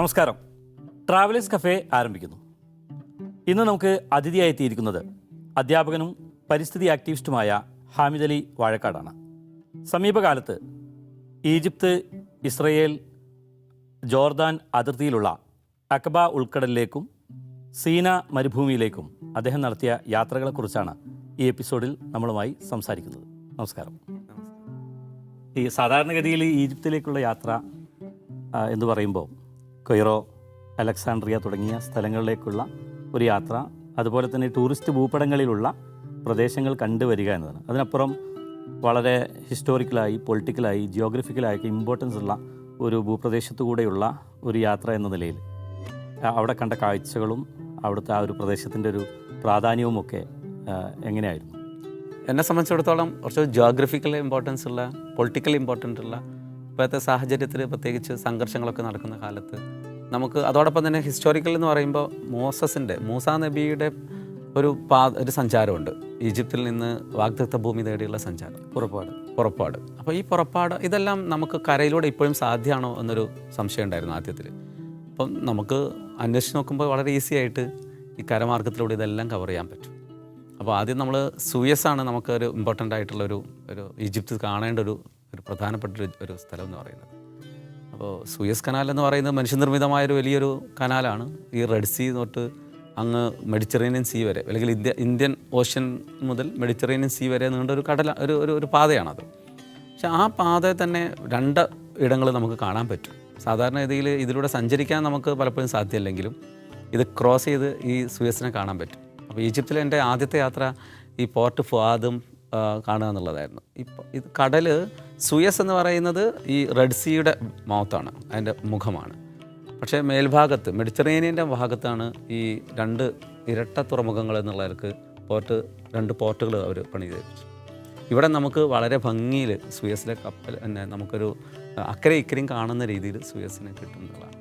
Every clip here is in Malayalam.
നമസ്കാരം. ട്രാവലേഴ്സ് കഫേ ആരംഭിക്കുന്നു. ഇന്ന് നമുക്ക് അതിഥിയായി എത്തിയിരിക്കുന്നത് അധ്യാപകനും പരിസ്ഥിതി ആക്ടിവിസ്റ്റുമായ ഹാമിദലി വാഴക്കാടാണ്. സമീപകാലത്ത് ഈജിപ്ത് ഇസ്രയേൽ ജോർദാൻ അതിർത്തിയിലുള്ള അക്കബ ഉൾക്കടലിലേക്കും സീന മരുഭൂമിയിലേക്കും അദ്ദേഹം നടത്തിയ യാത്രകളെക്കുറിച്ചാണ് ഈ എപ്പിസോഡിൽ നമ്മളുമായി സംസാരിക്കുന്നത്. നമസ്കാരം. ഈ സാധാരണഗതിയിൽ ഈജിപ്തിലേക്കുള്ള യാത്ര എന്ന് പറയുമ്പോൾ കൊയ്റോ അലക്സാണ്ട്രിയ തുടങ്ങിയ സ്ഥലങ്ങളിലേക്കുള്ള ഒരു യാത്ര അതുപോലെ തന്നെ ടൂറിസ്റ്റ് ഭൂപടങ്ങളിലുള്ള പ്രദേശങ്ങൾ കണ്ടുവരിക എന്നതാണ്. അതിനപ്പുറം വളരെ ഹിസ്റ്റോറിക്കലായി പൊളിറ്റിക്കലായി ജിയോഗ്രഫിക്കലായി ഇമ്പോർട്ടൻസ് ഉള്ള ഒരു ഭൂപ്രദേശത്തു കൂടെയുള്ള ഒരു യാത്ര എന്ന നിലയിൽ. അവിടെ കണ്ട കാഴ്ചകളും അവിടുത്തെ ആ ഒരു പ്രദേശത്തിന്റെ ഒരു പ്രാധാന്യവും ഒക്കെ എങ്ങനെയായിരുന്നു? എന്നെ സംബന്ധിച്ചിടത്തോളം കുറച്ച് ജോഗ്രഫിക്കൽ ഇമ്പോർട്ടൻസ് ഉള്ള പൊളിറ്റിക്കൽ ഇമ്പോർട്ടന്റ് ഉള്ള ഇപ്പോഴത്തെ സാഹചര്യത്തിൽ പ്രത്യേകിച്ച് സംഘർഷങ്ങളൊക്കെ നടക്കുന്ന കാലത്ത് നമുക്ക് അതോടൊപ്പം തന്നെ ഹിസ്റ്റോറിക്കൽ എന്ന് പറയുമ്പോൾ മോസസിന്റെ മൂസ നബിയുടെ ഒരു പാ ഒരു സഞ്ചാരമുണ്ട്. ഈജിപ്തിൽ നിന്ന് വാഗ്ദത്ത ഭൂമി തേടിയുള്ള സഞ്ചാരം. പുറപ്പാട് പുറപ്പാട്. അപ്പോൾ ഈ പുറപ്പാട് ഇതെല്ലാം നമുക്ക് കരയിലൂടെ ഇപ്പോഴും സാധ്യമാണോ എന്നൊരു സംശയം ഉണ്ടായിരുന്നു ആദ്യത്തിൽ. അപ്പം നമുക്ക് അന്വേഷിച്ച് നോക്കുമ്പോൾ വളരെ ഈസി ആയിട്ട് ഈ കരമാർഗത്തിലൂടെ ഇതെല്ലാം കവർ ചെയ്യാൻ പറ്റും. അപ്പോൾ ആദ്യം നമ്മൾ സൂയസ് ആണ് നമുക്കൊരു ഇമ്പോർട്ടന്റ് ആയിട്ടുള്ള ഒരു ഒരു ഈജിപ്ത് കാണേണ്ട ഒരു ഒരു പ്രധാനപ്പെട്ട ഒരു സ്ഥലം എന്ന് പറയുന്നത്. അപ്പോൾ സൂയസ് കനാൽ എന്ന് പറയുന്നത് മനുഷ്യനിർമ്മിതമായൊരു വലിയൊരു കനാലാണ്. ഈ റെഡ് സീ തൊട്ട് അങ്ങ് മെഡിറ്ററേനിയൻ സീ വരെ അല്ലെങ്കിൽ ഇന്ത്യ ഇന്ത്യൻ ഓഷ്യൻ മുതൽ മെഡിറ്ററേനിയൻ സീ വരെ നീണ്ട ഒരു കടല ഒരു ഒരു ഒരു പാതയാണത്. പക്ഷെ ആ പാതയെ തന്നെ രണ്ട് ഇടങ്ങൾ നമുക്ക് കാണാൻ പറ്റും. സാധാരണ രീതിയിൽ ഇതിലൂടെ സഞ്ചരിക്കാൻ നമുക്ക് പലപ്പോഴും സാധ്യമല്ലെങ്കിലും ഇത് ക്രോസ് ചെയ്ത് ഈ സുയസിനെ കാണാൻ പറ്റും. അപ്പോൾ ഈജിപ്തിലെ എന്റെ ആദ്യത്തെ യാത്ര ഈ പോർട്ട് ഫുവാദും കാണുക എന്നുള്ളതായിരുന്നു. ഇപ്പോൾ ഇത് കടൽ സുയസ് എന്ന് പറയുന്നത് ഈ റെഡ് സീയുടെ മൗത്താണ് അതിന്റെ മുഖമാണ്. പക്ഷേ മേൽഭാഗത്ത് മെഡിറ്ററേനിയന്റെ ഭാഗത്താണ് ഈ രണ്ട് ഇരട്ട തുറമുഖങ്ങൾ എന്നുള്ളവർക്ക് പോർട്ട് രണ്ട് പോർട്ടുകൾ അവർ പണി ചെയ്തു ഇവിടെ നമുക്ക് വളരെ ഭംഗിയിൽ സുയസിലെ കപ്പൽ തന്നെ നമുക്കൊരു അക്കരെ ഇക്കരയും കാണുന്ന രീതിയിൽ സുയസിനെ കിട്ടും എന്നുള്ളതാണ്.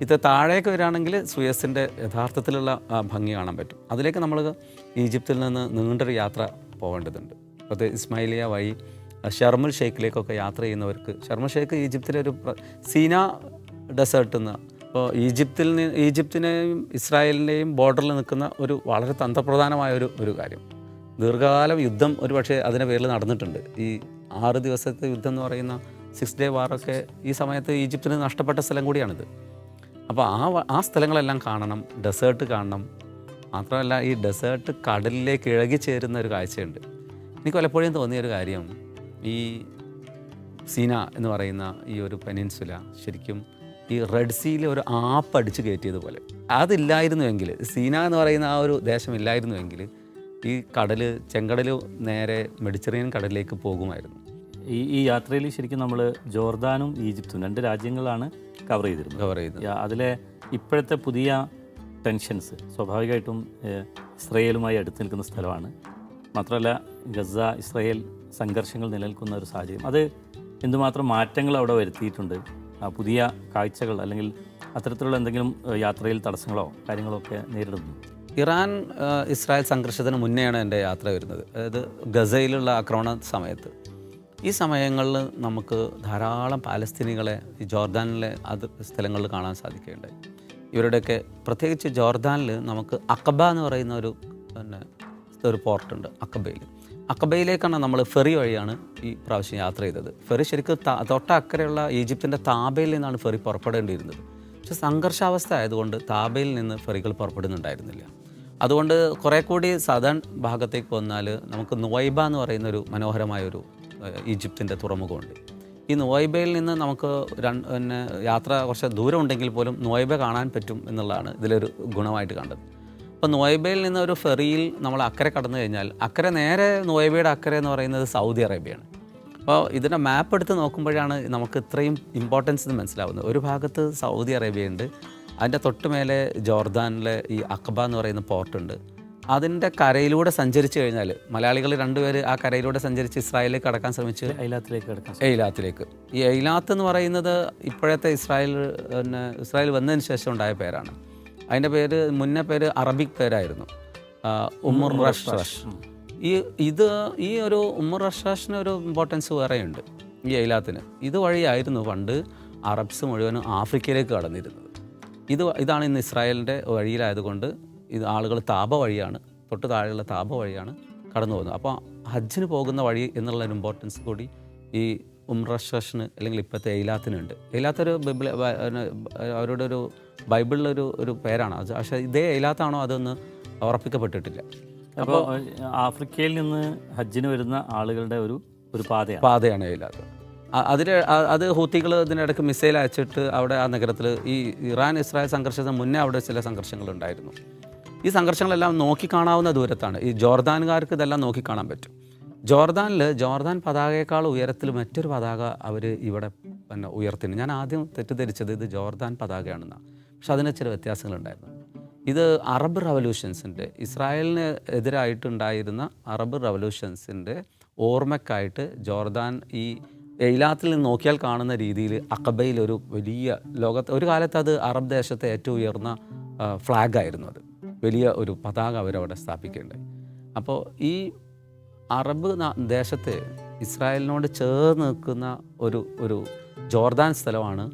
ഇത് താഴേക്ക് വരാണെങ്കിൽ സുയസിന്റെ യഥാർത്ഥത്തിലുള്ള ഭംഗി കാണാൻ പറ്റും. അതിലേക്ക് നമ്മൾ ഈജിപ്തിൽ നിന്ന് നീണ്ടൊരു യാത്ര പോകേണ്ടതുണ്ട്. അത് ഇസ്മായിലിയ വഴി ഷർമുൽ ഷെയ്ഖിലേക്കൊക്കെ യാത്ര ചെയ്യുന്നവർക്ക് ഷർമുൽ ഷെയ്ഖ് ഈജിപ്തിലെ ഒരു സീന ഡെസേർട്ട് എന്ന് ഇപ്പോൾ ഈജിപ്തിൽ നിന്ന് ഈജിപ്തിനെയും ഇസ്രായേലിന്റെയും ബോർഡറിൽ നിൽക്കുന്ന ഒരു വളരെ തന്ത്രപ്രധാനമായ ഒരു ഒരു കാര്യം. ദീർഘകാലം യുദ്ധം ഒരു പക്ഷേ അതിന്റെ പേരിൽ നടന്നിട്ടുണ്ട്. ഈ ആറ് ദിവസത്തെ യുദ്ധം എന്ന് പറയുന്ന സിക്സ് ഡേ വാറൊക്കെ ഈ സമയത്ത് ഈജിപ്തിന് നഷ്ടപ്പെട്ട സ്ഥലം കൂടിയാണിത്. അപ്പോൾ ആ ആ സ്ഥലങ്ങളെല്ലാം കാണണം ഡെസേർട്ട് കാണണം മാത്രമല്ല ഈ ഡെസേർട്ട് കടലിലേക്ക് ഇഴകി ചേരുന്ന ഒരു കാഴ്ചയുണ്ട്. എനിക്ക് പലപ്പോഴും തോന്നിയൊരു കാര്യം ഈ സീന എന്ന് പറയുന്ന ഈ ഒരു പെനിൻസുല ശരിക്കും ഈ റെഡ് സീയിൽ ഒരു ആപ്പ് അടിച്ച് കയറ്റിയതുപോലെ. അതില്ലായിരുന്നുവെങ്കിൽ സീന എന്ന് പറയുന്ന ആ ഒരു ദേശം ഇല്ലായിരുന്നുവെങ്കിൽ ഈ കടൽ ചെങ്കടൽ നേരെ മെഡിറ്ററേനിയൻ കടലിലേക്ക് പോകുമായിരുന്നു. ഈ ഈ യാത്രയിൽ ശരിക്കും നമ്മൾ ജോർദാനും ഈജിപ്തും രണ്ട് രാജ്യങ്ങളാണ് കവർ ചെയ്തിരുന്നത്. കവർ ചെയ്തത്. അതിലെ ഇപ്പോഴത്തെ പുതിയ ടെൻഷൻസ് സ്വാഭാവികമായിട്ടും ഇസ്രയേലുമായി അടുത്ത് നിൽക്കുന്ന സ്ഥലമാണ്. മാത്രമല്ല ഗസ ഇസ്രയേൽ സംഘർഷങ്ങൾ നിലനിൽക്കുന്ന ഒരു സാഹചര്യം. അത് എന്തുമാത്രം മാറ്റങ്ങൾ അവിടെ വരുത്തിയിട്ടുണ്ട് പുതിയ കാഴ്ചകൾ അല്ലെങ്കിൽ അത്തരത്തിലുള്ള എന്തെങ്കിലും യാത്രയിൽ തടസ്സങ്ങളോ കാര്യങ്ങളോ ഒക്കെ നേരിടുന്നു? ഇറാൻ ഇസ്രായേൽ സംഘർഷത്തിന് മുന്നെയാണ് എന്റെ യാത്ര വരുന്നത്. അതായത് ഗസയിലുള്ള ആക്രമണ സമയത്ത്. ഈ സമയങ്ങളിൽ നമുക്ക് ധാരാളം പാലസ്തീനികളെ ജോർദാനിലെ അത് സ്ഥലങ്ങളിൽ കാണാൻ സാധിക്കുകയുണ്ടായി. ഇവരുടെയൊക്കെ പ്രത്യേകിച്ച് ജോർദാനിൽ നമുക്ക് അക്കബ എന്ന് പറയുന്ന ഒരു പിന്നെ ഒരു പോർട്ടുണ്ട് അക്കബയിൽ. അക്കബയിലേക്കാണ് നമ്മൾ ഫെറി വഴിയാണ് ഈ പ്രാവശ്യം യാത്ര ചെയ്തത്. ഫെറി ശരിക്കും തൊട്ട അക്കരെയുള്ള ഈജിപ്തിന്റെ താബയിൽ നിന്നാണ് ഫെറി പുറപ്പെടേണ്ടിയിരുന്നത്. പക്ഷെ സംഘർഷാവസ്ഥ ആയതുകൊണ്ട് താബയിൽ നിന്ന് ഫെറികൾ പുറപ്പെടുന്നുണ്ടായിരുന്നില്ല. അതുകൊണ്ട് കുറേ കൂടി സദൺ ഭാഗത്തേക്ക് വന്നാൽ നമുക്ക് നുവൈബ എന്ന് പറയുന്നൊരു മനോഹരമായൊരു ഈജിപ്തിന്റെ തുറമുഖമുണ്ട്. ഈ നോയിബയിൽ നിന്ന് നമുക്ക് പിന്നെ യാത്ര കുറച്ച് ദൂരം ഉണ്ടെങ്കിൽ പോലും നോയിബ കാണാൻ പറ്റും എന്നുള്ളതാണ് ഇതിലൊരു ഗുണമായിട്ട് കണ്ടത്. അപ്പോൾ നോയിബയിൽ നിന്ന് ഒരു ഫെറിയിൽ നമ്മൾ അക്കരെ കടന്നു കഴിഞ്ഞാൽ അക്കരെ നേരെ നോയിബയുടെ അക്കരെ എന്ന് പറയുന്നത് സൗദി അറേബ്യയാണ്. അപ്പോൾ ഇതിന്റെ മാപ്പ് എടുത്ത് നോക്കുമ്പോഴാണ് നമുക്ക് ഇത്രയും ഇമ്പോർട്ടൻസ് എന്ന് മനസ്സിലാവുന്നത്. ഒരു ഭാഗത്ത് സൗദി അറേബ്യ ഉണ്ട് അതിന്റെ തൊട്ട് മേലെ ജോർദാനിലെ ഈ അക്കബ എന്ന് പറയുന്ന പോർട്ടുണ്ട് അതിന്റെ കരയിലൂടെ സഞ്ചരിച്ചു കഴിഞ്ഞാൽ മലയാളികൾ രണ്ടുപേര് ആ കരയിലൂടെ സഞ്ചരിച്ച് ഇസ്രായേലിലേക്ക് കടക്കാൻ ശ്രമിച്ച് അയലാത്തിലേക്ക് കടക്കാം എയിലാത്തിലേക്ക്. ഈ എയിലാത്ത് എന്ന് പറയുന്നത് ഇപ്പോഴത്തെ ഇസ്രായേൽ പിന്നെ ഇസ്രായേൽ വന്നതിന് ശേഷം ഉണ്ടായ പേരാണ്. അതിന്റെ പേര് മുന്നേ പേര് അറബിക് പേരായിരുന്നു. Umar Ummur Rash Rash. ഈ ഇത് ഈ ഒരു ഉമർ റഷാഷിന് ഒരു ഇമ്പോർട്ടൻസ് വേറെയുണ്ട് ഈ എയിലാത്തിന്. ഇത് വഴിയായിരുന്നു പണ്ട് അറബ്സ് മുഴുവനും ആഫ്രിക്കയിലേക്ക് കടന്നിരുന്നത്. ഇത് ഇതാണ് ഇന്ന് ഇസ്രായേലിന്റെ വഴിയിലായതുകൊണ്ട് ഇത് ആളുകൾ താപ വഴിയാണ് തൊട്ട് താഴെയുള്ള താപ വഴിയാണ് കടന്നു പോകുന്നത്. അപ്പോൾ ഹജ്ജിന് പോകുന്ന വഴി എന്നുള്ള ഒരു ഇമ്പോർട്ടൻസ് കൂടി ഈ ഉംറഷന് അല്ലെങ്കിൽ ഇപ്പോഴത്തെ എയിലാത്തിനുണ്ട് എയിലാത്തൊരു ബൈബിൾ അവരുടെ ഒരു ബൈബിളിലൊരു ഒരു പേരാണ്. അത് പക്ഷേ ഇതേ എയിലാത്താണോ അതൊന്ന് ഉറപ്പിക്കപ്പെട്ടിട്ടില്ല. അപ്പോൾ ആഫ്രിക്കയിൽ നിന്ന് ഹജ്ജിന് വരുന്ന ആളുകളുടെ ഒരു ഒരു പാതയാണ്. പാതയാണ് എയിലാത്ത്. അതിൽ അത് ഹൂത്തികൾ ഇതിനിടയ്ക്ക് മിസൈൽ അയച്ചിട്ട് അവിടെ ആ നഗരത്തിൽ ഈ ഇറാൻ ഇസ്രായേൽ സംഘർഷത്തിന് മുന്നേ അവിടെ ചില സംഘർഷങ്ങളുണ്ടായിരുന്നു ഈ സംഘർഷങ്ങളെല്ലാം നോക്കിക്കാണാവുന്ന ദൂരത്താണ്. ഈ ജോർദാൻകാർക്ക് ഇതെല്ലാം നോക്കിക്കാണാൻ പറ്റും. ജോർദാനിൽ ജോർദാൻ പതാകയേക്കാൾ ഉയരത്തിൽ മറ്റൊരു പതാക അവർ ഇവിടെ പിന്നെ ഉയർത്തിന് ഞാൻ ആദ്യം തെറ്റിദ്ധരിച്ചത് ഇത് ജോർദാൻ പതാകയാണെന്നാണ് പക്ഷെ അതിന് ചില വ്യത്യാസങ്ങളുണ്ടായിരുന്നു. ഇത് അറബ് റവല്യൂഷൻസിന്റെ ഇസ്രായേലിന് എതിരായിട്ടുണ്ടായിരുന്ന അറബ് റവല്യൂഷൻസിന്റെ ഓർമ്മയ്ക്കായിട്ട് ജോർദാൻ ഈ എയിലാത്തിൽ നിന്ന് നോക്കിയാൽ കാണുന്ന രീതിയിൽ അക്കബയിൽ ഒരു വലിയ ലോകത്ത് ഒരു കാലത്ത് അത് അറബ് ദേശത്തെ ഏറ്റവും ഉയർന്ന ഫ്ലാഗായിരുന്നു അത്. വലിയ ഒരു പതാക അവരവിടെ സ്ഥാപിക്കുകയുണ്ടായി അപ്പോൾ ഈ അറബ് ദേശത്ത് ഇസ്രായേലിനോട് ചേർന്ന് നിൽക്കുന്ന ഒരു ഒരു ജോർദാൻ സ്ഥലമാണ്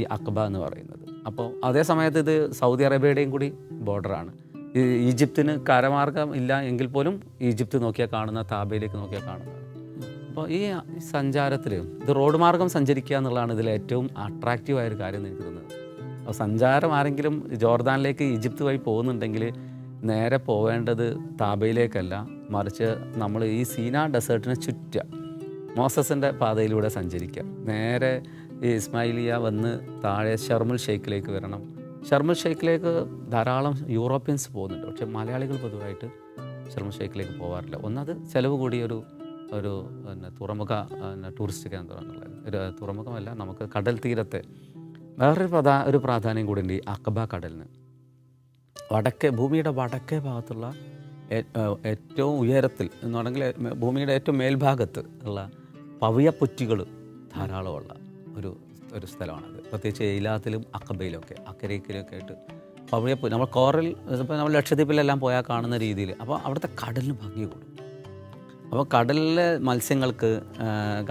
ഈ അക്ബ എന്ന് പറയുന്നത്. അപ്പോൾ അതേ സമയത്ത് ഇത് സൗദി അറേബ്യയുടെയും കൂടി ബോർഡറാണ് ഈജിപ്തിന് കരമാർഗം ഇല്ല എങ്കിൽ പോലും ഈജിപ്ത് നോക്കിയാൽ കാണുന്ന താബയിലേക്ക് നോക്കിയാൽ കാണുന്ന അപ്പോൾ ഈ സഞ്ചാരത്തിൽ ഇത് റോഡ് മാർഗം സഞ്ചരിക്കുക എന്നുള്ളതാണ് ഇതിൽ ഏറ്റവും അട്രാക്റ്റീവായ ഒരു കാര്യം എനിക്ക് തോന്നുന്നത്. അപ്പോൾ സഞ്ചാരം ആരെങ്കിലും ജോർദാനിലേക്ക് ഈജിപ്ത് വഴി പോകുന്നുണ്ടെങ്കിൽ നേരെ പോവേണ്ടത് താബയിലേക്കല്ല. മറിച്ച് നമ്മൾ ഈ സീന ഡെസേർട്ടിനെ ചുറ്റുക. മോസസിന്റെ പാതയിലൂടെ സഞ്ചരിക്കുക. നേരെ ഈ ഇസ്മായിലിയ വന്ന് താഴെ ഷർമുൽ ഷെയ്ഖിലേക്ക് വരണം. ഷർമുൽ ഷെയ്ഖിലേക്ക് ധാരാളം യൂറോപ്യൻസ് പോകുന്നുണ്ട്. പക്ഷേ മലയാളികൾ പൊതുവായിട്ട് ഷർമുൽ ഷെയ്ഖിലേക്ക് പോകാറില്ല ഒന്നത് ചിലവ് കൂടിയൊരു ഒരു പിന്നെ തുറമുഖ പിന്നെ ടൂറിസ്റ്റ് കേന്ദ്രം എന്നുള്ളത് ഒരു തുറമുഖമല്ല നമുക്ക് കടൽ തീരത്തെ വേറൊരു പ്രധാ ഒരു പ്രാധാന്യം കൂടി ഉണ്ട് ഈ അക്കബ കടലിന്. വടക്കേ ഭൂമിയുടെ വടക്കേ ഭാഗത്തുള്ള ഏറ്റവും ഉയരത്തിൽ എന്ന് പറഞ്ഞെങ്കിൽ ഭൂമിയുടെ ഏറ്റവും മേൽഭാഗത്ത് ഉള്ള പവിയപ്പൊറ്റികൾ ധാരാളമുള്ള ഒരു ഒരു സ്ഥലമാണത്. പ്രത്യേകിച്ച് എയിലാത്തിലും അക്കബയിലൊക്കെ അക്കരയ്ക്കിലൊക്കെ ആയിട്ട് പവിയപ്പു നമ്മൾ കോറൽ ഇപ്പോൾ നമ്മൾ ലക്ഷദ്വീപിലെല്ലാം പോയാൽ കാണുന്ന രീതിയിൽ. അപ്പോൾ അവിടുത്തെ കടലിന് ഭംഗി കൂടും. അപ്പോൾ കടലിലെ മത്സ്യങ്ങൾക്ക്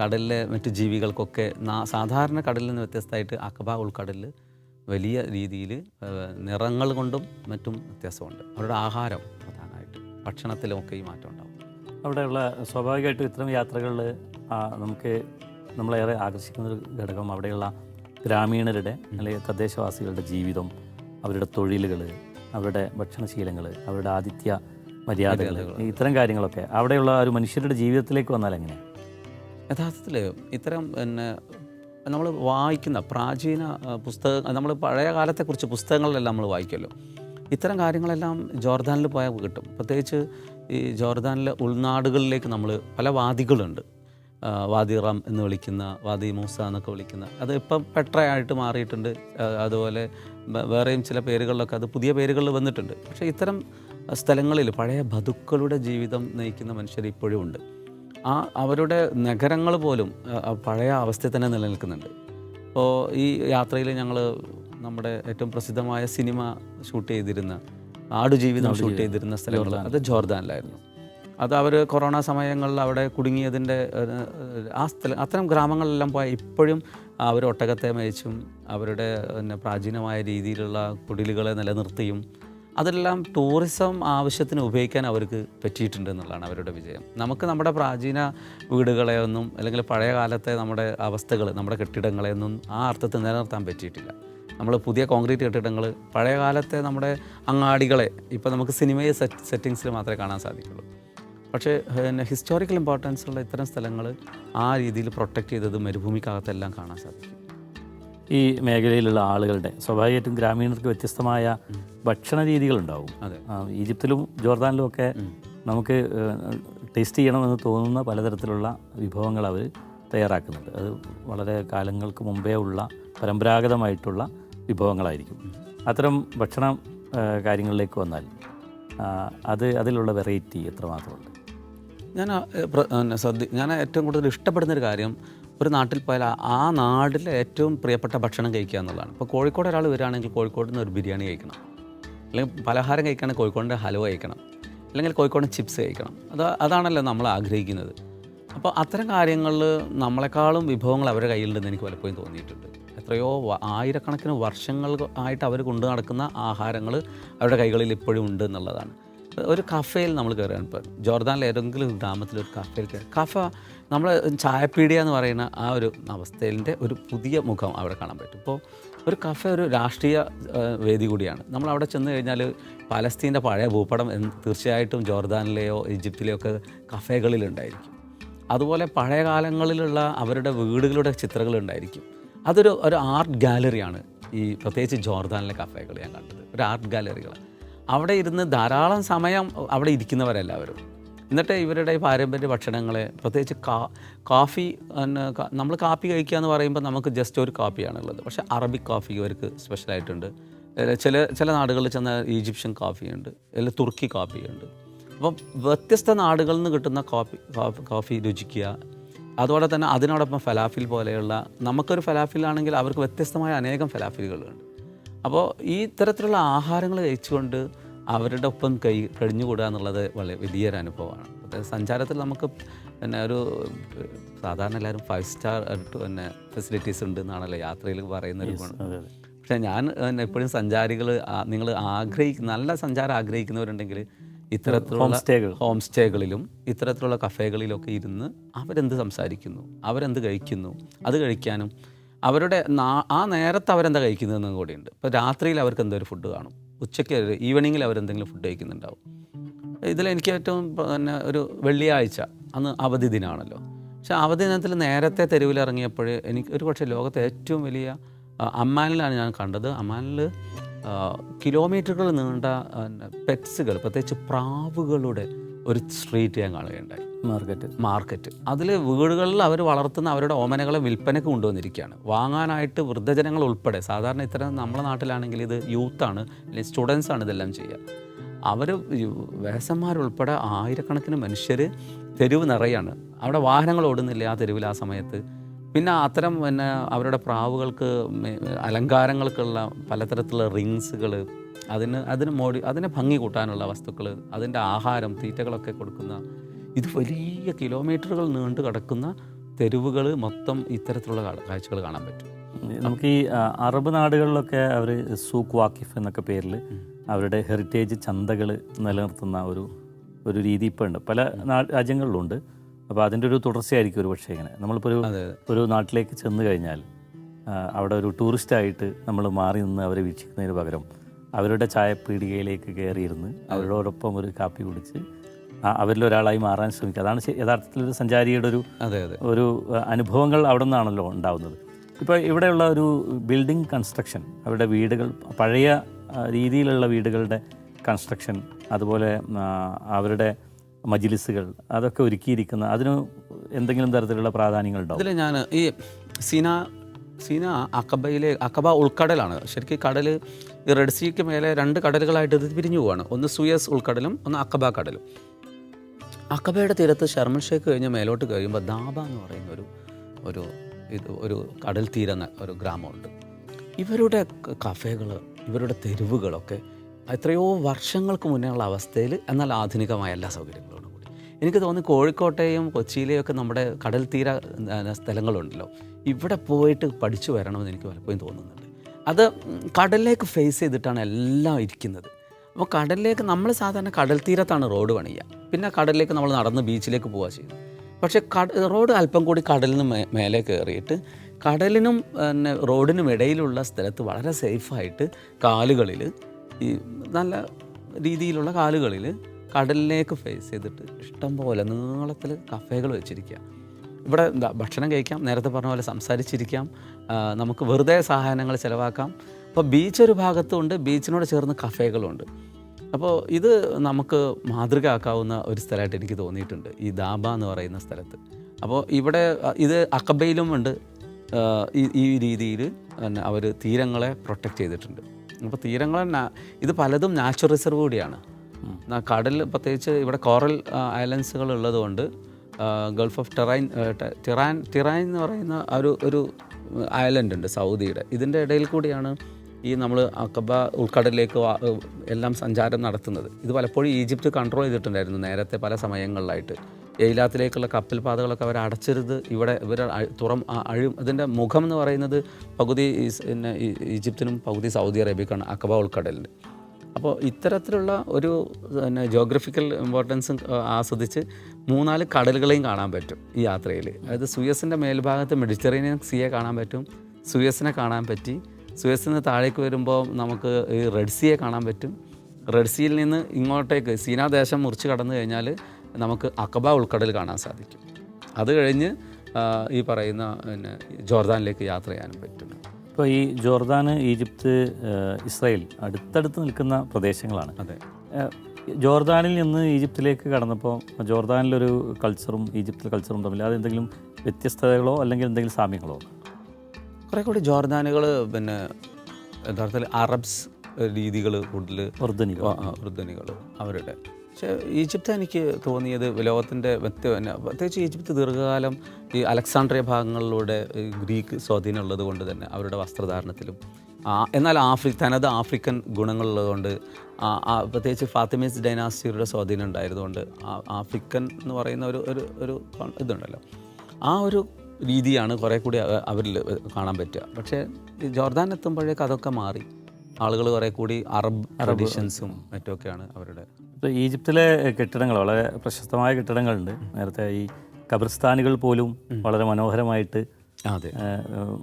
കടലിലെ മറ്റു ജീവികൾക്കൊക്കെ സാധാരണ കടലിൽ നിന്ന് വ്യത്യസ്തമായിട്ട് അക്കബ ഉൾക്കടലിൽ വലിയ രീതിയിൽ നിറങ്ങൾ കൊണ്ടും മറ്റും വ്യത്യാസമുണ്ട്. അവരുടെ ആഹാരം പ്രധാനമായിട്ട് ഭക്ഷണത്തിലുമൊക്കെ ഈ മാറ്റം ഉണ്ടാവും. അവിടെയുള്ള സ്വാഭാവികമായിട്ടും ഇത്തരം യാത്രകളിൽ നമുക്ക് നമ്മളേറെ ആകർഷിക്കുന്ന ഒരു ഘടകം അവിടെയുള്ള ഗ്രാമീണരുടെ അല്ലെങ്കിൽ തദ്ദേശവാസികളുടെ ജീവിതം അവരുടെ തൊഴിലുകൾ അവരുടെ ഭക്ഷണശീലങ്ങൾ അവരുടെ ആതിഥ്യ മര്യാദകൾ ഇത്തരം കാര്യങ്ങളൊക്കെ. അവിടെയുള്ള ഒരു മനുഷ്യരുടെ ജീവിതത്തിലേക്ക് വന്നാൽ എങ്ങനെ? യഥാർത്ഥത്തിൽ ഇത്തരം പിന്നെ നമ്മൾ വായിക്കുന്ന പ്രാചീന പുസ്തകം നമ്മൾ പഴയ കാലത്തെക്കുറിച്ച് പുസ്തകങ്ങളിലെല്ലാം നമ്മൾ വായിക്കുമല്ലോ. ഇത്തരം കാര്യങ്ങളെല്ലാം ജോർദാനിൽ പോയാൽ കിട്ടും. പ്രത്യേകിച്ച് ഈ ജോർദാനിലെ ഉൾനാടുകളിലേക്ക് നമ്മൾ പല വാദികളുണ്ട്. വാദിറം വാദി റാം എന്ന് വിളിക്കുന്ന വാദി മൂസ എന്നൊക്കെ വിളിക്കുന്ന. അത് ഇപ്പം പെട്രയായിട്ട് മാറിയിട്ടുണ്ട്. അതുപോലെ വേറെയും ചില പേരുകളിലൊക്കെ അത് പുതിയ പേരുകളിൽ വന്നിട്ടുണ്ട്. പക്ഷേ ഇത്തരം സ്ഥലങ്ങളിൽ പഴയ ബതുക്കളുടെ ജീവിതം നയിക്കുന്ന മനുഷ്യർ ഇപ്പോഴും ഉണ്ട്. ആ അവരുടെ നഗരങ്ങൾ പോലും പഴയ അവസ്ഥയിൽ തന്നെ നിലനിൽക്കുന്നുണ്ട്. അപ്പോൾ ഈ യാത്രയിൽ ഞങ്ങൾ നമ്മുടെ ഏറ്റവും പ്രസിദ്ധമായ സിനിമ ഷൂട്ട് ചെയ്തിരുന്ന ആടുജീവിതം ഷൂട്ട് ചെയ്തിരുന്ന സ്ഥലങ്ങൾ അത് ജോർദാനിലായിരുന്നു. അത് അവർ കൊറോണ സമയങ്ങളിൽ അവിടെ കുടുങ്ങിയതിന്റെ ആ സ്ഥലം അത്തരം ഗ്രാമങ്ങളിലെല്ലാം പോയാൽ ഇപ്പോഴും അവർ ഒട്ടകത്തെ മേയിച്ചും അവരുടെ പിന്നെ പ്രാചീനമായ രീതിയിലുള്ള കുടിലുകളെ നിലനിർത്തിയും അതെല്ലാം ടൂറിസം ആവശ്യത്തിന് ഉപയോഗിക്കാൻ അവർക്ക് പറ്റിയിട്ടുണ്ട് എന്നുള്ളതാണ് അവരുടെ വിജയം. നമുക്ക് നമ്മുടെ പ്രാചീന വീടുകളെ ഒന്നും അല്ലെങ്കിൽ പഴയ കാലത്തെ നമ്മുടെ അവസ്ഥകൾ നമ്മുടെ കെട്ടിടങ്ങളെ ഒന്നും ആ അർത്ഥത്തിൽ നിലനിർത്താൻ പറ്റിയിട്ടില്ല. നമ്മൾ പുതിയ കോൺക്രീറ്റ് കെട്ടിടങ്ങൾ പഴയ കാലത്തെ നമ്മുടെ അങ്ങാടികളെ ഇപ്പോൾ നമുക്ക് സിനിമയെ സെറ്റ് സെറ്റിങ്സിൽ മാത്രമേ കാണാൻ സാധിക്കുള്ളൂ. പക്ഷേ പിന്നെ ഹിസ്റ്റോറിക്കൽ ഇമ്പോർട്ടൻസ് ഉള്ള ഇത്തരം സ്ഥലങ്ങൾ ആ രീതിയിൽ പ്രൊട്ടക്റ്റ് ചെയ്തത് മരുഭൂമിക്കകത്തെല്ലാം കാണാൻ സാധിക്കും. ഈ മേഖലയിലുള്ള ആളുകളുടെ സ്വാഭാവികമായിട്ടും ഗ്രാമീണർക്ക് വ്യത്യസ്തമായ ഭക്ഷണ രീതികളുണ്ടാവും. ഈജിപ്തിലും ജോർദാനിലും ഒക്കെ നമുക്ക് ടേസ്റ്റ് ചെയ്യണമെന്ന് തോന്നുന്ന പലതരത്തിലുള്ള വിഭവങ്ങൾ അവർ തയ്യാറാക്കുന്നുണ്ട്. അത് വളരെ കാലങ്ങൾക്ക് മുമ്പേ ഉള്ള പരമ്പരാഗതമായിട്ടുള്ള വിഭവങ്ങളായിരിക്കും. അത്തരം ഭക്ഷണ കാര്യങ്ങളിലേക്ക് വന്നാൽ അത് അതിലുള്ള വെറൈറ്റി എത്രമാത്രമുണ്ട്? ഞാൻ ഞാൻ ഏറ്റവും കൂടുതൽ ഇഷ്ടപ്പെടുന്ന ഒരു കാര്യം ഒരു നാട്ടിൽ പോയാൽ ആ- നാട്ടിലെ ഏറ്റവും പ്രിയപ്പെട്ട ഭക്ഷണം കഴിക്കുക എന്നുള്ളതാണ്. ഇപ്പോൾ കോഴിക്കോട് ഒരാൾ വരികയാണെങ്കിൽ കോഴിക്കോട് നിന്ന് ഒരു ബിരിയാണി കഴിക്കണം. അല്ലെങ്കിൽ പലഹാരം കഴിക്കുകയാണെങ്കിൽ കോഴിക്കോടിന്റെ ഹലുവ കഴിക്കണം. അല്ലെങ്കിൽ കോഴിക്കോടിന് ചിപ്സ് കഴിക്കണം. അത് അതാണല്ലോ നമ്മൾ ആഗ്രഹിക്കുന്നത്. അപ്പോൾ അത്തരം കാര്യങ്ങളിൽ നമ്മളെക്കാളും വിഭവങ്ങൾ അവരുടെ കയ്യിലുണ്ടെന്ന് എനിക്ക് പലപ്പോഴും തോന്നിയിട്ടുണ്ട്. എത്രയോ ആയിരക്കണക്കിന് വർഷങ്ങൾ ആയിട്ട് അവർ കൊണ്ടു നടക്കുന്ന ആഹാരങ്ങൾ അവരുടെ കൈകളിൽ ഇപ്പോഴും ഉണ്ട് എന്നുള്ളതാണ്. ഒരു കഫേയിൽ നമ്മൾ കയറുകയാണ് ഇപ്പോൾ ജോർദാനിലെ ഏതെങ്കിലും ഗ്രാമത്തിൽ ഒരു കഫേയിൽ കയറി. കഫ നമ്മൾ ചായപ്പീടിയ എന്ന് പറയുന്ന ആ ഒരു അവസ്ഥയിലെ ഒരു പുതിയ മുഖം അവിടെ കാണാൻ പറ്റും. ഇപ്പോൾ ഒരു കഫേ ഒരു രാഷ്ട്രീയ വേദി കൂടിയാണ്. നമ്മൾ അവിടെ ചെന്ന് കഴിഞ്ഞാൽ പലസ്തീന്റെ പഴയ ഭൂപടം തീർച്ചയായിട്ടും ജോർദാനിലെയോ ഈജിപ്തിലെയോ ഒക്കെ കഫേകളിലുണ്ടായിരിക്കും. അതുപോലെ പഴയ കാലങ്ങളിലുള്ള അവരുടെ വീടുകളുടെ ചിത്രങ്ങൾ ഉണ്ടായിരിക്കും അതൊരു ഒരു ആർട്ട് ഗാലറിയാണ് ഈ പ്രത്യേകിച്ച് ജോർദാനിലെ കഫേകൾ ഞാൻ കണ്ടത്. ഒരു ആർട്ട് ഗാലറികൾ അവിടെ ഇരുന്ന് ധാരാളം സമയം അവിടെ ഇരിക്കുന്നവരെല്ലാവരും. എന്നിട്ട് ഇവരുടെ പാരമ്പര്യ ഭക്ഷണങ്ങളെ പ്രത്യേകിച്ച് കാ കാഫി നമ്മൾ കാപ്പി കഴിക്കുക എന്ന് പറയുമ്പോൾ നമുക്ക് ജസ്റ്റ് ഒരു കാപ്പിയാണുള്ളത്. പക്ഷേ അറബിക് കാഫി ഇവർക്ക് സ്പെഷ്യലായിട്ടുണ്ട് ചില ചില നാടുകളിൽ ചെന്ന ഈജിപ്ഷ്യൻ കാഫിയുണ്ട് അല്ലെങ്കിൽ തുർക്കി കാപ്പിയുണ്ട്. അപ്പം വ്യത്യസ്ത നാടുകളിൽ നിന്ന് കിട്ടുന്ന കാഫി കോഫി രുചിക്കുക. അതുപോലെ തന്നെ അതിനോടൊപ്പം ഫലാഫിൽ പോലെയുള്ള നമുക്കൊരു ഫലാഫിലാണെങ്കിൽ അവർക്ക് വ്യത്യസ്തമായ അനേകം ഫലാഫിലുകളുണ്ട്. അപ്പോൾ ഈ തരത്തിലുള്ള ആഹാരങ്ങൾ കഴിച്ചുകൊണ്ട് അവരുടെ ഒപ്പം കൈ കഴിഞ്ഞുകൂടുക എന്നുള്ളത് വളരെ വലിയൊരു അനുഭവമാണ്. സഞ്ചാരത്തിൽ നമുക്ക് പിന്നെ ഒരു സാധാരണ എല്ലാവരും ഫൈവ് സ്റ്റാർ പിന്നെ ഫെസിലിറ്റീസ് ഉണ്ട് എന്നാണല്ലോ യാത്രയിൽ പറയുന്ന ഒരു ഗുണം. പക്ഷേ ഞാൻ എപ്പോഴും സഞ്ചാരികൾ നിങ്ങൾ ആഗ്രഹിക്കുന്ന നല്ല സഞ്ചാരം ആഗ്രഹിക്കുന്നവരുണ്ടെങ്കിൽ ഇത്തരത്തിലുള്ള ഹോം സ്റ്റേകളിലും ഇത്തരത്തിലുള്ള കഫേകളിലൊക്കെ ഇരുന്ന് അവരെന്ത് സംസാരിക്കുന്നു അവരെന്ത് കഴിക്കുന്നു അത് കഴിക്കാനും അവരുടെ ആ നേരത്ത് അവരെന്താ കഴിക്കുന്നതെന്നും കൂടിയുണ്ട്. ഇപ്പോൾ രാത്രിയിൽ അവർക്ക് എന്തൊരു ഫുഡ് കാണും. ഉച്ചയ്ക്ക് ഈവനിങ്ങിൽ അവരെന്തെങ്കിലും ഫുഡ് കഴിക്കുന്നുണ്ടാവും. ഇതിൽ എനിക്ക് ഏറ്റവും പിന്നെ ഒരു വെള്ളിയാഴ്ച അന്ന് അവധി ദിനമാണല്ലോ പക്ഷേ അവധി ദിനത്തിൽ നേരത്തെ തെരുവിൽ ഇറങ്ങിയപ്പോൾ എനിക്ക് ഒരു പക്ഷേ ലോകത്തെ ഏറ്റവും വലിയ അമ്മാനിലാണ് ഞാൻ കണ്ടത്. അമ്മാനിൽ കിലോമീറ്ററുകൾ നീണ്ട പെറ്റ്സുകൾ പ്രത്യേകിച്ച് പ്രാവുകളുടെ ഒരു സ്ട്രീറ്റ് ഞാൻ കാണുകയുണ്ടായി. മാർക്കറ്റ് മാർക്കറ്റ് അതിൽ വീടുകളിൽ അവർ വളർത്തുന്ന അവരുടെ ഓമനകളെ വിൽപ്പനയ്ക്ക് കൊണ്ടുവന്നിരിക്കുകയാണ്. വാങ്ങാനായിട്ട് വൃദ്ധജനങ്ങൾ ഉൾപ്പെടെ സാധാരണ ഇത്തരം നമ്മുടെ നാട്ടിലാണെങ്കിൽ ഇത് യൂത്താണ് അല്ലെങ്കിൽ സ്റ്റുഡൻസ് ആണ് ഇതെല്ലാം ചെയ്യുക. അവർ വേസന്മാരുൾപ്പെടെ ആയിരക്കണക്കിന് മനുഷ്യർ തെരുവ് നിറയാണ്. അവിടെ വാഹനങ്ങൾ ഓടുന്നില്ല ആ തെരുവിൽ ആ സമയത്ത്. പിന്നെ അത്തരം പിന്നെ അവരുടെ പ്രാവുകൾക്ക് അലങ്കാരങ്ങൾക്കുള്ള പലതരത്തിലുള്ള റിങ്സുകൾ അതിന് അതിന് മോടി അതിനെ ഭംഗി കൂട്ടാനുള്ള വസ്തുക്കൾ അതിന്റെ ആഹാരം തീറ്റകളൊക്കെ കൊടുക്കുന്ന ഇത് വലിയ കിലോമീറ്ററുകൾ നീണ്ടു കിടക്കുന്ന തെരുവുകൾ മൊത്തം ഇത്തരത്തിലുള്ള കാഴ്ചകൾ കാണാൻ പറ്റും. നമുക്ക് ഈ അറബ് നാടുകളിലൊക്കെ അവർ സൂഖ് വാക്കിഫ് എന്നൊക്കെ പേരിൽ അവരുടെ ഹെറിറ്റേജ് ചന്തകൾ നിലനിർത്തുന്ന ഒരു ഒരു രീതി ഇപ്പോൾ ഉണ്ട്. പല രാജ്യങ്ങളിലുണ്ട്. അപ്പോൾ അതിന്റെ ഒരു തുടർച്ചയായിരിക്കും ഒരു പക്ഷേ ഇങ്ങനെ. നമ്മളിപ്പോൾ ഒരു ഒരു നാട്ടിലേക്ക് ചെന്ന് കഴിഞ്ഞാൽ അവിടെ ഒരു ടൂറിസ്റ്റായിട്ട് നമ്മൾ മാറി നിന്ന് അവരെ വീക്ഷിക്കുന്നതിന് പകരം അവരുടെ ചായപ്പീടികയിലേക്ക് കയറിയിരുന്ന് അവരോടൊപ്പം ഒരു കാപ്പി കുടിച്ച് ഒരാളായി മാറാൻ ശ്രമിക്കുക. അതാണ് യഥാർത്ഥത്തിൽ ഒരു സഞ്ചാരിയുടെ ഒരു അതെ അതെ. ഒരു അനുഭവങ്ങൾ അവിടെ നിന്നാണല്ലോ ഉണ്ടാവുന്നത്. ഇപ്പോൾ ഇവിടെയുള്ള ഒരു ബിൽഡിംഗ് കൺസ്ട്രക്ഷൻ അവരുടെ വീടുകൾ പഴയ രീതിയിലുള്ള വീടുകളുടെ കൺസ്ട്രക്ഷൻ അതുപോലെ അവരുടെ മജിലിസുകൾ അതൊക്കെ ഒരുക്കിയിരിക്കുന്ന അതിന് എന്തെങ്കിലും തരത്തിലുള്ള പ്രാധാന്യങ്ങളുണ്ടോ ഇതിൽ ഞാൻ ഈ സീന സീന അക്കബയിലെ അക്കബ ഉൾക്കടലാണ്. ശരിക്കും കടൽ ഈ റെഡ് സീക്ക് മേലെ രണ്ട് കടലുകളായിട്ട് ഇത് പിരിഞ്ഞു പോവാണ്. ഒന്ന് സുയസ് ഉൾക്കടലും ഒന്ന് അക്കബ കടലും. അക്കബയുടെ തീരത്ത് ഷർമൽ ഷേക്ക് കഴിഞ്ഞ് മേലോട്ട് കഴിയുമ്പോൾ ദാബ എന്ന് പറയുന്ന ഒരു ഒരു ഇത് ഒരു കടൽ തീരങ്ങ ഒരു ഗ്രാമമുണ്ട്. ഇവരുടെ കഫേകൾ ഇവരുടെ തെരുവുകളൊക്കെ എത്രയോ വർഷങ്ങൾക്ക് മുന്നേ ഉള്ള അവസ്ഥയിൽ എന്നാൽ ആധുനികമായ എല്ലാ സൗകര്യങ്ങളോടും കൂടി എനിക്ക് തോന്നുന്നു കോഴിക്കോട്ടെയും കൊച്ചിയിലെയും ഒക്കെ നമ്മുടെ കടൽ തീര സ്ഥലങ്ങളുണ്ടല്ലോ. ഇവിടെ പോയിട്ട് പഠിച്ചു വരണമെന്ന് എനിക്ക് പലപ്പോഴും തോന്നുന്നുണ്ട്. അത് കടലിലേക്ക് ഫേസ് ചെയ്തിട്ടാണ് എല്ലാം ഇരിക്കുന്നത്. അപ്പോൾ കടലിലേക്ക് നമ്മൾ സാധാരണ കടൽ തീരത്താണ് റോഡ് പണിയുക. പിന്നെ കടലിലേക്ക് നമ്മൾ നടന്ന് ബീച്ചിലേക്ക് പോവുക ചെയ്യുന്നത്. പക്ഷേ കട റോഡ് അല്പം കൂടി കടലിന് മേലെ കയറിയിട്ട് കടലിനും പിന്നെ റോഡിനും ഇടയിലുള്ള സ്ഥലത്ത് വളരെ സേഫായിട്ട് കാലുകളിൽ ഈ നല്ല രീതിയിലുള്ള കാലുകളിൽ കടലിലേക്ക് ഫേസ് ചെയ്തിട്ട് ഇഷ്ടം പോലെ നീളത്തിൽ കഫേകൾ വെച്ചിരിക്കുക ഇവിടെ എന്താ ഭക്ഷണം കഴിക്കാം നേരത്തെ പറഞ്ഞ പോലെ സംസാരിച്ചിരിക്കാം നമുക്ക് വെറുതെ സഹായങ്ങൾ ചിലവാക്കാം. അപ്പോൾ ബീച്ച് ഒരു ഭാഗത്തുണ്ട് ബീച്ചിനോട് ചേർന്ന് കഫേകളുണ്ട്. അപ്പോൾ ഇത് നമുക്ക് മാതൃക ആക്കാവുന്ന ഒരു സ്ഥലമായിട്ട് എനിക്ക് തോന്നിയിട്ടുണ്ട് ഈ ദാബ എന്ന് പറയുന്ന സ്ഥലത്ത്. അപ്പോൾ ഇവിടെ ഇത് അക്കബയിലും ഉണ്ട്. ഈ ഈ രീതിയിൽ അവർ തീരങ്ങളെ പ്രൊട്ടക്റ്റ് ചെയ്തിട്ടുണ്ട്. അപ്പോൾ തീരങ്ങളെ ഇത് പലതും നാച്ചുറൽ റിസർവ് കൂടിയാണ്. കടൽ പ്രത്യേകിച്ച് ഇവിടെ കോറൽ ഐലൻഡ്സുകൾ ഉള്ളതുകൊണ്ട് Gulf of Tiran Tiran Tiran എന്ന് പറയുന്ന ഒരു ഒരു ഐലൻഡ് ഉണ്ട് സൗദിയുടെ. ഇതിന്റെ ഇടയിൽ കൂടിയാണ് ഈ നമ്മൾ അക്കബ ഉൾക്കടലിലേക്ക് എല്ലാം സഞ്ചാരം നടത്തുന്നത്. ഇത് പലപ്പോഴും ഈജിപ്ത് കൺട്രോൾ ചെയ്തിട്ടുണ്ടായിരുന്നു നേരത്തെ പല സമയങ്ങളിലായിട്ട്. എയിലാത്തിലേക്കുള്ള കപ്പൽ പാതകളൊക്കെ അവർ അടച്ചിരുത്. ഇവിടെ ഇവർ തുറം അഴി അതിന്റെ മുഖം എന്ന് പറയുന്നത് പകുതി പിന്നെ ഈജിപ്തിനും പകുതി സൗദി അറേബ്യക്കാണ് അക്കബ ഉൾക്കടലിൽ അപ്പോൾ ഇത്തരത്തിലുള്ള ഒരു പിന്നെ ജോഗ്രഫിക്കൽ ഇമ്പോർട്ടൻസും ആസ്വദിച്ച് മൂന്നാൽ കടലുകളെയും കാണാൻ പറ്റും ഈ യാത്രയിൽ. അതായത് സുയസിന്റെ മേൽഭാഗത്ത് മെഡിറ്ററേനിയൻ സീയെ കാണാൻ പറ്റും സുയസിനെ കാണാൻ പറ്റി. സുയസിൽ നിന്ന് താഴേക്ക് വരുമ്പോൾ നമുക്ക് ഈ റെഡ് സീയെ കാണാൻ പറ്റും. റെഡ് സീയിൽ നിന്ന് ഇങ്ങോട്ടേക്ക് സീനാദേശം മുറിച്ച് കടന്നു കഴിഞ്ഞാൽ നമുക്ക് അക്കബ ഉൾക്കടൽ കാണാൻ സാധിക്കും. അത് കഴിഞ്ഞ് ഈ പറയുന്ന പിന്നെ ജോർദാനിലേക്ക് യാത്ര ചെയ്യാനും പറ്റും. ഇപ്പോൾ ഈ ജോർദാന് ഈജിപ്ത് ഇസ്രായേൽ അടുത്തടുത്ത് നിൽക്കുന്ന പ്രദേശങ്ങളാണ്. അതെ. ജോർദാനിൽ നിന്ന് ഈജിപ്തിലേക്ക് കടന്നപ്പോൾ ജോർദാനിലൊരു കൾച്ചറും ഈജിപ്തിലെ കൾച്ചറും തമ്മിൽ അത് എന്തെങ്കിലും വ്യത്യസ്തതകളോ അല്ലെങ്കിൽ എന്തെങ്കിലും സാമ്യങ്ങളോ? കുറേ കൂടി ജോർദാനുകൾ പിന്നെ യഥാർത്ഥത്തിൽ അറബ്സ് രീതികൾ കൂടുതൽ വർദ്ധനിക വൃദ്ധനികൾ അവരുടെ പക്ഷേ ഈജിപ്ത് എനിക്ക് തോന്നിയത് ലോകത്തിന്റെ വ്യക്തി തന്നെ പ്രത്യേകിച്ച് ഈജിപ്ത് ദീർഘകാലം ഈ അലക്സാണ്ട്രിയ ഭാഗങ്ങളിലൂടെ ഗ്രീക്ക് സ്വാധീനം ഉള്ളത് കൊണ്ട് തന്നെ അവരുടെ വസ്ത്രധാരണത്തിലും എന്നാൽ ആഫ്രി തനത് ആഫ്രിക്കൻ ഗുണങ്ങളുള്ളതുകൊണ്ട് പ്രത്യേകിച്ച് ഫാത്തിമീസ് ഡൈനാസ്റ്റിയുടെ സ്വാധീനം ഉണ്ടായതുകൊണ്ട് ആഫ്രിക്കൻ എന്ന് പറയുന്ന ഒരു ഒരു ഒരു ഇതുണ്ടല്ലോ. ആ ഒരു രീതിയാണ് കുറേ കൂടി അവരിൽ കാണാൻ പറ്റുക. പക്ഷേ ജോർദാൻ എത്തുമ്പോഴേക്ക് അതൊക്കെ മാറി. ആളുകൾ കുറെ കൂടി അറബ് ട്രഡീഷൻസും മറ്റൊക്കെയാണ് അവരുടെ ഇപ്പോൾ ഈജിപ്തിലെ കെട്ടിടങ്ങൾ വളരെ പ്രശസ്തമായ കെട്ടിടങ്ങളുണ്ട്. നേരത്തെ ഈ കബർസ്ഥാനുകൾ പോലും വളരെ മനോഹരമായിട്ട് അതെ.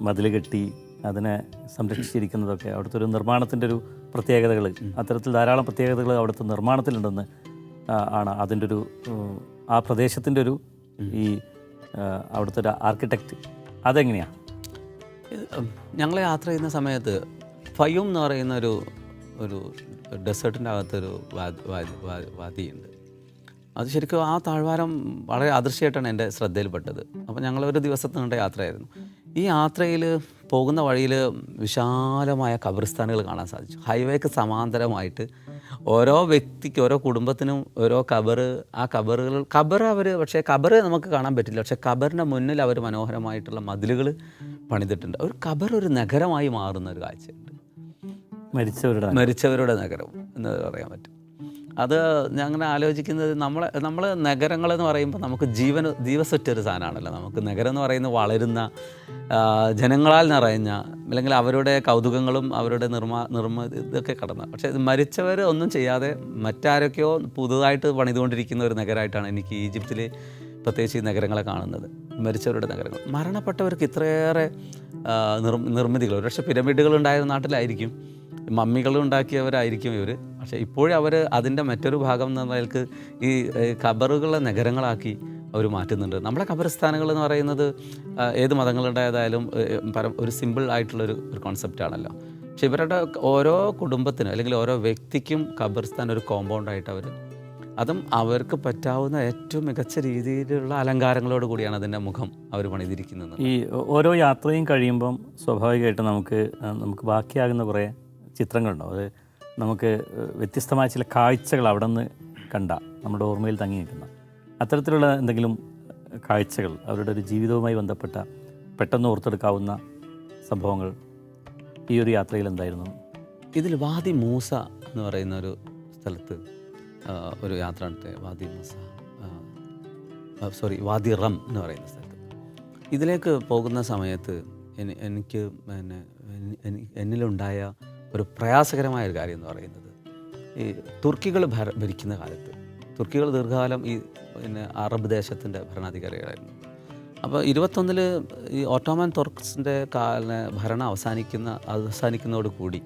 മതിൽ കെട്ടി അതിനെ സംരക്ഷിച്ചിരിക്കുന്നതൊക്കെ അവിടുത്തെ ഒരു നിർമ്മാണത്തിന്റെ ഒരു പ്രത്യേകതകൾ. അത്തരത്തിൽ ധാരാളം പ്രത്യേകതകൾ അവിടുത്തെ നിർമ്മാണത്തിലുണ്ടെന്ന് ആണ് അതിന്റെ ഒരു ആ പ്രദേശത്തിന്റെ ഒരു ഈ അവിടുത്തെ ഒരു ആർക്കിടെക്റ്റ് അതെങ്ങനെയാണ് ഞങ്ങൾ യാത്ര ചെയ്യുന്ന സമയത്ത് ഫയും എന്ന് പറയുന്ന ഒരു ഒരു ഡെസേർട്ടിന്റെ അകത്തൊരു വാദിയുണ്ട് അത് ശരിക്കും ആ താഴ്വാരം വളരെ അദൃശ്യമായിട്ടാണ് എന്റെ ശ്രദ്ധയിൽപ്പെട്ടത്. അപ്പോൾ ഞങ്ങൾ ഒരു ദിവസത്തെ നീണ്ട യാത്രയായിരുന്നു. ഈ യാത്രയിൽ പോകുന്ന വഴിയിൽ വിശാലമായ കബറിസ്ഥാനുകൾ കാണാൻ സാധിച്ചു. ഹൈവേക്ക് സമാന്തരമായിട്ട് ഓരോ വ്യക്തിക്ക് ഓരോ കുടുംബത്തിനും ഓരോ കബറ് ആ കബറുകൾ കബർ അവർ പക്ഷേ കബറ് നമുക്ക് കാണാൻ പറ്റില്ല. പക്ഷേ കബറിന്റെ മുന്നിൽ അവർ മനോഹരമായിട്ടുള്ള മതിലുകൾ പണിതിട്ടുണ്ട്. ഒരു കബർ ഒരു നഗരമായി മാറുന്ന ഒരു കാഴ്ചയുണ്ട് മരിച്ചവരുടെ മരിച്ചവരുടെ നഗരം എന്ന് പറയാൻ പറ്റും. അത് ഞാൻ അങ്ങനെ ആലോചിക്കുന്നത് നമ്മൾ നമ്മൾ നഗരങ്ങളെന്ന് പറയുമ്പോൾ നമുക്ക് ജീവൻ ജീവസുറ്റ ഒരു സാധനമാണല്ലോ. നമുക്ക് നഗരം എന്ന് പറയുന്നത് വളരുന്ന ജനങ്ങളാൽ നിറഞ്ഞ അല്ലെങ്കിൽ അവരുടെ കൗതുകങ്ങളും അവരുടെ നിർമ്മാ നിർമ്മ ഇതൊക്കെ കടന്ന. പക്ഷേ മരിച്ചവർ ഒന്നും ചെയ്യാതെ മറ്റാരൊക്കെയോ പുതുതായിട്ട് പണിതുകൊണ്ടിരിക്കുന്ന ഒരു നഗരമായിട്ടാണ് എനിക്ക് ഈജിപ്തിൽ പ്രത്യേകിച്ച് ഈ നഗരങ്ങളെ കാണുന്നത്. മരിച്ചവരുടെ നഗരങ്ങൾ. മരണപ്പെട്ടവർക്ക് ഇത്രയേറെ നിർമ്മിതികൾ. ഒരുപക്ഷെ പിരമിഡുകൾ ഉണ്ടായിരുന്ന നാട്ടിലായിരിക്കും. മമ്മികൾ ഉണ്ടാക്കിയവരായിരിക്കും ഇവർ പക്ഷേ ഇപ്പോഴും അവർ അതിന്റെ മറ്റൊരു ഭാഗം എന്ന് നിലയ്ക്ക് ഈ ഖബറുകളെ നഗരങ്ങളാക്കി അവർ മാറ്റുന്നുണ്ട്. നമ്മുടെ ഖബർസ്ഥാനങ്ങൾ എന്ന് പറയുന്നത് ഏത് മതങ്ങളുണ്ടായതായാലും പരം ഒരു സിമ്പിൾ ആയിട്ടുള്ളൊരു ഒരു കോൺസെപ്റ്റാണല്ലോ പക്ഷെ ഇവരുടെ ഓരോ കുടുംബത്തിനും അല്ലെങ്കിൽ ഓരോ വ്യക്തിക്കും ഖബർസ്ഥാൻ ഒരു കോമ്പൗണ്ടായിട്ട് അവർ അതും അവർക്ക് പറ്റാവുന്ന ഏറ്റവും മികച്ച രീതിയിലുള്ള അലങ്കാരങ്ങളോട് കൂടിയാണ് അതിന്റെ മുഖം അവർ പണിതിരിക്കുന്നത്. ഈ ഓരോ യാത്രയും കഴിയുമ്പം സ്വാഭാവികമായിട്ടും നമുക്ക് നമുക്ക് ബാക്കിയാകുന്ന കുറേ ചിത്രങ്ങളുണ്ടാവും. അത് നമുക്ക് വ്യത്യസ്തമായ ചില കാഴ്ചകൾ അവിടെ നിന്ന് കണ്ട നമ്മുടെ ഓർമ്മയിൽ തങ്ങി നിൽക്കുന്ന അത്തരത്തിലുള്ള എന്തെങ്കിലും കാഴ്ചകൾ അവരുടെ ഒരു ജീവിതവുമായി ബന്ധപ്പെട്ട പെട്ടെന്ന് ഓർത്തെടുക്കാവുന്ന സംഭവങ്ങൾ ഈ ഒരു യാത്രയിൽ എന്തായിരുന്നു? ഇതിൽ വാദി മൂസ എന്ന് പറയുന്ന ഒരു സ്ഥലത്ത് ഒരു യാത്ര നടത്തിയ Wadi Musa sorry Wadi Rum എന്ന് പറയുന്ന സ്ഥലത്ത്. ഇതിലേക്ക് പോകുന്ന സമയത്ത് എനിക്ക് പിന്നെ എനി- എനി- എന്നിലുണ്ടായ ഒരു പ്രയാസകരമായ ഒരു കാര്യം എന്ന് പറയുന്നത് ഈ തുർക്കികൾ ഭര ഭരിക്കുന്ന കാലത്ത് തുർക്കികൾ ദീർഘകാലം ഈ പിന്നെ അറബ് ദേശത്തിന്റെ ഭരണാധികാരികളായിരുന്നു. അപ്പോൾ ഇരുപത്തൊന്നിൽ ഈ ഓട്ടോമൻ തുർക്സിന്റെ കാല ഭരണം അവസാനിക്കുന്ന അവസാനിക്കുന്നതോട് കൂടി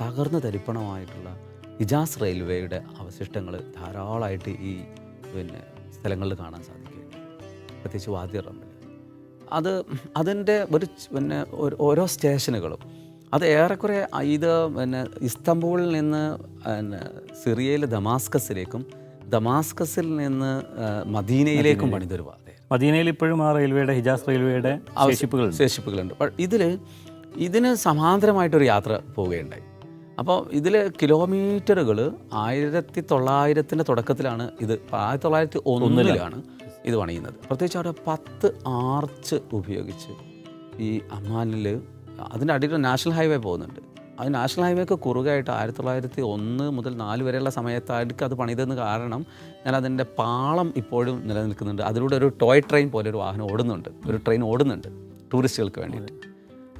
തകർന്നു തരിപ്പണമായിട്ടുള്ള ഇജാസ് റെയിൽവേയുടെ അവശിഷ്ടങ്ങൾ ധാരാളമായിട്ട് ഈ പിന്നെ സ്ഥലങ്ങളിൽ കാണാൻ സാധിക്കുകയുണ്ട് പ്രത്യേകിച്ച് വാദ്യ റമ്മിൽ. അത് അതിന്റെ ഒരു പിന്നെ ഓരോ സ്റ്റേഷനുകളും അത് ഏറെക്കുറെ ഇത് പിന്നെ ഇസ്തംബൂളിൽ നിന്ന് പിന്നെ സിറിയയിലെ ദമാസ്കസിലേക്കും ദമാസ്കസിൽ നിന്ന് മദീനയിലേക്കും പണിതൊരു മദീനയിൽ ഇപ്പോഴും ആ റെയിൽവേയുടെ ഹിജാസ് റെയിൽവേയുടെ ശേഷിപ്പുകളുണ്ട്. ശേഷിപ്പുകളുണ്ട്. ഇതിൽ ഇതിന് സമാന്തരമായിട്ടൊരു യാത്ര പോവുകയുണ്ടായി. അപ്പോൾ ഇതിൽ കിലോമീറ്ററുകൾ ആയിരത്തി തൊള്ളായിരത്തിന്റെ തുടക്കത്തിലാണ് ഇത് ആയിരത്തി തൊള്ളായിരത്തി ഒന്നിലാണ്. ഇത് പണിയുന്നത്. പ്രത്യേകിച്ച് അവിടെ പത്ത് ആർച്ച് ഉപയോഗിച്ച് ഈ അമ്മാനിൽ അതിന്റെ അടിയിൽ നാഷണൽ ഹൈവേ പോകുന്നുണ്ട്. അത് നാഷണൽ ഹൈവേക്ക് കുറുകായിട്ട് ആയിരത്തി തൊള്ളായിരത്തി ഒന്ന് മുതൽ നാല് വരെയുള്ള സമയത്തായിരിക്കും അത് പണിതെന്ന് കാരണം ഞാൻ അതിന്റെ പാളം ഇപ്പോഴും നിലനിൽക്കുന്നുണ്ട്. അതിലൂടെ ഒരു ടോയ് ട്രെയിൻ പോലെ ഒരു വാഹനം ഓടുന്നുണ്ട്. ഒരു ട്രെയിൻ ഓടുന്നുണ്ട് ടൂറിസ്റ്റുകൾക്ക് വേണ്ടിയിട്ട്.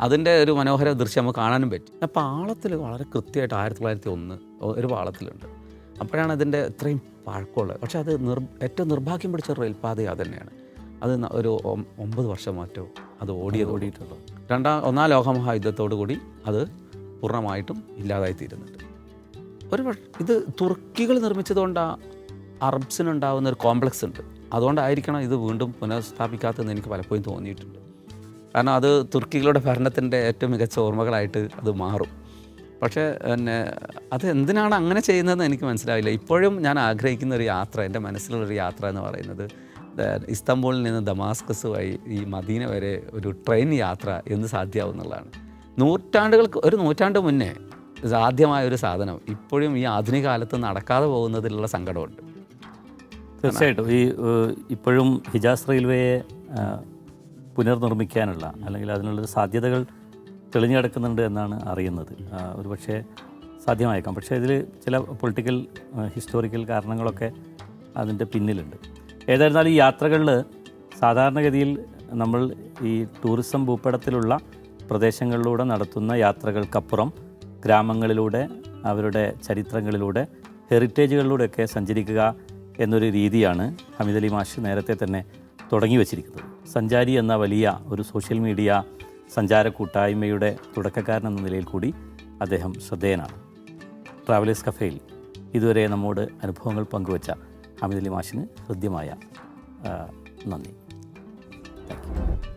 അതിന്റെ ഒരു മനോഹര ദൃശ്യം നമുക്ക് കാണാനും പറ്റി. ആ പാളത്തിൽ വളരെ കൃത്യമായിട്ട് ആയിരത്തി തൊള്ളായിരത്തി ഒന്ന് ഒരു പാളത്തിലുണ്ട്. അപ്പോഴാണ് അതിന്റെ ഇത്രയും പഴക്കമുള്ളത്. പക്ഷേ അത് നിർ ഏറ്റവും നിർഭാഗ്യം പിടിച്ച റെയിൽപാത അത് തന്നെയാണ്. അത് ഒരു ഒമ്പത് വർഷം മാറ്റോ അത് ഓടിയത്. ഓടിയിട്ടുള്ളൂ. രണ്ടാം ഒന്നാം ലോകമഹായുദ്ധത്തോടു കൂടി അത് പൂർണമായിട്ടും ഇല്ലാതായി തീരുന്നുണ്ട് ഒരു ഇത് തുർക്കികൾ നിർമ്മിച്ചതുകൊണ്ടാണ് അറബ്സിനുണ്ടാകുന്ന ഒരു കോംപ്ലക്സ് ഉണ്ട്. അതുകൊണ്ടായിരിക്കണം ഇത് വീണ്ടും പുനഃസ്ഥാപിക്കാത്തതെന്ന് എനിക്ക് പലപ്പോഴും തോന്നിയിട്ടുണ്ട്. കാരണം അത് തുർക്കികളുടെ ഭരണത്തിന്റെ ഏറ്റവും മികച്ച ഓർമ്മകളായിട്ട് അത് മാറും. പക്ഷേ പിന്നെ അത് എന്തിനാണ് അങ്ങനെ ചെയ്യുന്നതെന്ന് എനിക്ക് മനസ്സിലാവില്ല. ഇപ്പോഴും ഞാൻ ആഗ്രഹിക്കുന്ന ഒരു യാത്ര എന്റെ മനസ്സിലുള്ളൊരു യാത്ര എന്ന് പറയുന്നത് ഇസ്താംബൂളിൽ നിന്ന് ദമാസ്കസ് വഴി ഈ മദീന വരെ ഒരു ട്രെയിൻ യാത്ര എന്ന് സാധ്യമാവുന്നുള്ളതാണ് നൂറ്റാണ്ടുകൾക്ക് ഒരു നൂറ്റാണ്ട് മുന്നേ സാധ്യമായ ഒരു സാധനം. ഇപ്പോഴും ഈ ആധുനിക കാലത്ത് നടക്കാതെ പോകുന്നതിലുള്ള സങ്കടമുണ്ട്. തീർച്ചയായിട്ടും. ഈ ഇപ്പോഴും ഹിജാസ് റെയിൽവേയെ പുനർനിർമ്മിക്കാനുള്ള അല്ലെങ്കിൽ അതിനുള്ള സാധ്യതകൾ തെളിഞ്ഞു കിടക്കുന്നുണ്ട് എന്നാണ് അറിയുന്നത്. ഒരു ഒരുപക്ഷെ സാധ്യമായേക്കാം. പക്ഷേ ഇതിൽ ചില പൊളിറ്റിക്കൽ ഹിസ്റ്റോറിക്കൽ കാരണങ്ങളൊക്കെ അതിന്റെ പിന്നിലുണ്ട്. ഏതായിരുന്നാലും ഈ യാത്രകളിൽ സാധാരണഗതിയിൽ നമ്മൾ ഈ ടൂറിസം ഭൂപടത്തിലുള്ള പ്രദേശങ്ങളിലൂടെ നടത്തുന്ന യാത്രകൾക്കപ്പുറം ഗ്രാമങ്ങളിലൂടെ അവരുടെ ചരിത്രങ്ങളിലൂടെ ഹെറിറ്റേജുകളിലൂടെയൊക്കെ സഞ്ചരിക്കുക എന്നൊരു രീതിയാണ് ഹമിദലി മാഷ് നേരത്തെ തന്നെ തുടങ്ങി വച്ചിരിക്കുന്നത്. സഞ്ചാരി എന്ന വലിയ ഒരു സോഷ്യൽ മീഡിയ സഞ്ചാര കൂട്ടായ്മയുടെ തുടക്കക്കാരൻ എന്ന നിലയിൽ കൂടി അദ്ദേഹം ശ്രദ്ധേയനാണ്. ട്രാവലേഴ്സ് കഫേയിൽ ഇതുവരെ നമ്മോട് അനുഭവങ്ങൾ പങ്കുവച്ച ഹമീദ് മാഷിന് ഹൃദ്യമായ നന്ദി. Thank you